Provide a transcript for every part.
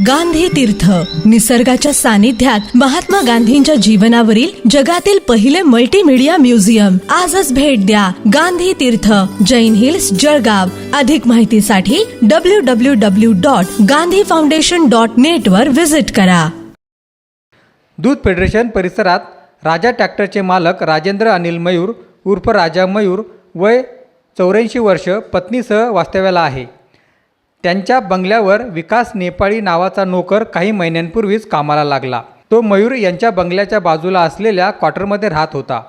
गांधी तीर्थ. निसर्गाच्या सानिध्यात महात्मा गांधींच्या जीवनावरील जगातील पहिले मल्टीमीडिया म्युझियम आजच भेट द्या गांधी तीर्थ जैन हिल्स जळगाव. अधिक माहितीसाठी W W W dot Gandhi foundation dot net वर व्हिजिट करा. दूध फेडरेशन परिसरात राजा ट्रॅक्टरचे मालक राजेंद्र अनिल मयूर उर्फ राजा मयूर वय चौऱ्याऐंशी वर्ष पत्नीसह वास्तव्याला आहे. त्यांच्या बंगल्यावर विकास नेपाळी नावाचा नोकर काही महिन्यांपूर्वीच कामाला लागला. तो मयूर यांच्या बंगल्याच्या बाजूला असलेल्या क्वार्टरमध्ये राहत होता.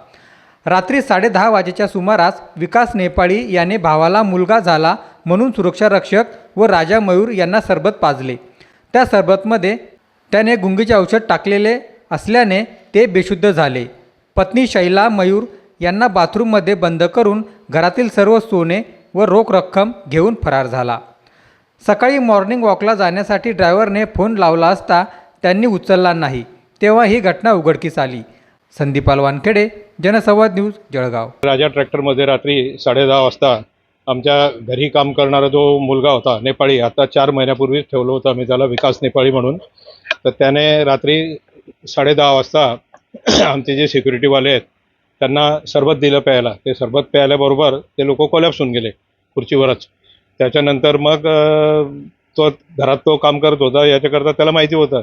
रात्री साडेदहा वाजेच्या सुमारास विकास नेपाळी याने भावाला मुलगा झाला म्हणून सुरक्षारक्षक व राजा मयूर यांना सरबत पाजले. त्या सरबतमध्ये त्याने गुंगीचे औषध टाकलेले असल्याने ते बेशुद्ध झाले. पत्नी शैला मयूर यांना बाथरूममध्ये बंद करून घरातील सर्व सोने व रोख रक्कम घेऊन फरार झाला. सकाळी मॉर्निंग वॉकला जाण्यासाठी ड्रायव्हरने फोन लावला असता त्यांनी उचलला नाही. तेव्हा ही घटना उघडकीस आली. संदीपाल वानखेडे जनसंवाद न्यूज जळगाव. राजा ट्रॅक्टरमध्ये रात्री साडेदहा वाजता आमच्या घरी काम करणारा जो मुलगा होता नेपाळी आता चार महिन्यापूर्वीच ठेवलं होतं आम्ही त्याला विकास नेपाळी म्हणून. तर त्याने रात्री साडेदहा वाजता आमचे जे सिक्युरिटीवाले आहेत त्यांना सरबत दिलं प्यायला. ते सरबत प्यायल्याबरोबर ते लोक कोलॅप्स होऊन गेले खुर्चीवरच. त्याच्यानंतर मग तो घरात तो काम करत होता याच्याकरता त्याला माहिती होतं.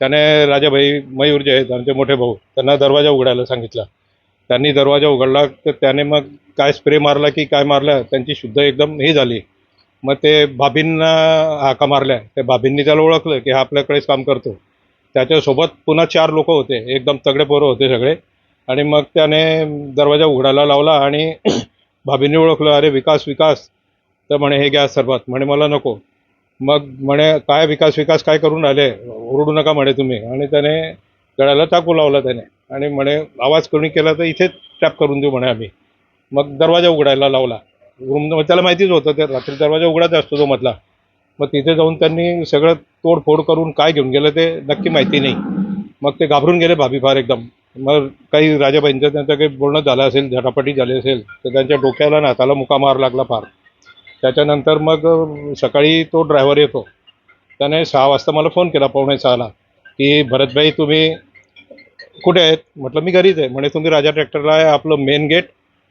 त्याने राजाभाई मयूर जे आहेत आमचे मोठे भाऊ त्यांना दरवाजा उघडायला सांगितला. त्यांनी दरवाजा उघडला तर त्याने मग काय स्प्रे मारला की काय मारलं त्यांची शुद्ध एकदम हे झाली. मग ते भाभींना हाका मारल्या. त्या भाभींनी त्याला ओळखलं की हा आपल्याकडेच काम करतो. त्याच्यासोबत पुन्हा चार लोक होते एकदम तगडे पोरं होते सगळे. आणि मग त्याने दरवाजा उघडायला लावला आणि भाभींनी ओळखलं अरे विकास विकास तर म्हणे हे घ्या सरबत. म्हणे मला नको. मग म्हणे काय विकास विकास काय करून राहिले ओरडू नका म्हणे तुम्ही. आणि त्याने गळ्याला चाकू लावला त्याने. आणि म्हणे आवाज कोणी केला तर इथेच टॅप करून देऊ म्हणे आम्ही. मग दरवाजा उघडायला लावला. रूम त्याला माहितीच होतं ते रात्री दरवाजा उघडायचा असतो तो मधला. मग तिथे जाऊन त्यांनी सगळं तोडफोड करून काय घेऊन गेलं ते नक्की माहिती नाही. मग ते घाबरून गेले भाभी फार एकदम. मग काही राजाबाईंचं त्यांचं काही बोलणं झालं असेल झटापटी झाली असेल तर त्यांच्या डोक्याला ना हाताला मुका मार लागला फार. त्याच्यानंतर मग सकाळी तो ड्रायव्हर येतो. त्याने सहा वाजता मला फोन केला पावणे सहाला की भरतभाई तुम्ही कुठे आहेत? म्हटलं मी घरीच आहे. म्हणे तुम्ही राजा ट्रॅक्टरला आहे आपलं मेन गेट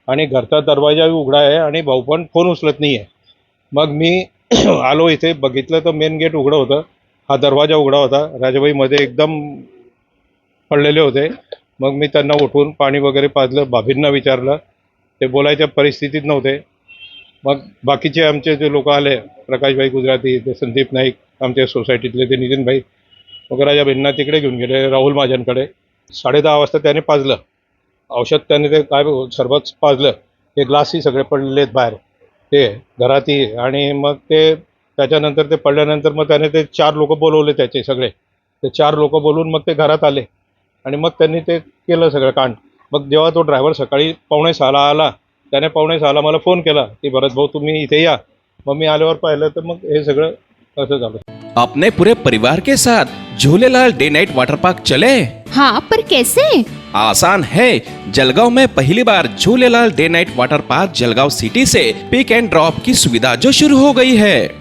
आणि घरचा दरवाजा उघडा आहे आणि भाऊ पण फोन उचलत नाही आहे मग मी आलो इथे बघितलं तर मेन गेट उघडं होतं. हा दरवाजा उघडा होता. राजाबाईमध्ये एकदम पडलेले होते. मग मी त्यांना उठून पाणी वगैरे पाजलं भाभींना विचारलं. ते बोलायच्या परिस्थितीत नव्हते. मग बाकीचे आमचे जे लोक आले प्रकाशभाई गुजराती ते संदीप नाईक आमच्या सोसायटीतले ते नितीनभाई मग राजाबाईंना तिकडे घेऊन गेले राहुल महाजनकडे साडेदहा वाजता त्याने पाजलं. औषध त्याने ते काय सरबत पाजलं. ते ग्लासही सगळे पडलेले आहेत बाहेर. ते घरातही आणि मग ते त्याच्यानंतर ते पडल्यानंतर मग त्याने ते चार लोक बोलवले त्याचे सगळे. ते चार लोक बोलून मग ते घरात आले. आणि मग त्यांनी ते केलं सगळं कांड. मग जेव्हा तो ड्रायव्हर सकाळी पावणे सहाला आला त्याने पावणे सहाला मला फ़ोन केला की भरत भाऊ तुम्ही इथे या. मग मी आल्यावर पाहिलं तर मग हे सगळं असं झालं. अपने पूरे परिवार के साथ Jhulelal day night water park चले? हाँ पर कैसे? आसान है। जलगांव में पहली बार Jhulelal day night water park Jalgaon city say pick and drop की सुविधा जो शुरू हो गई है।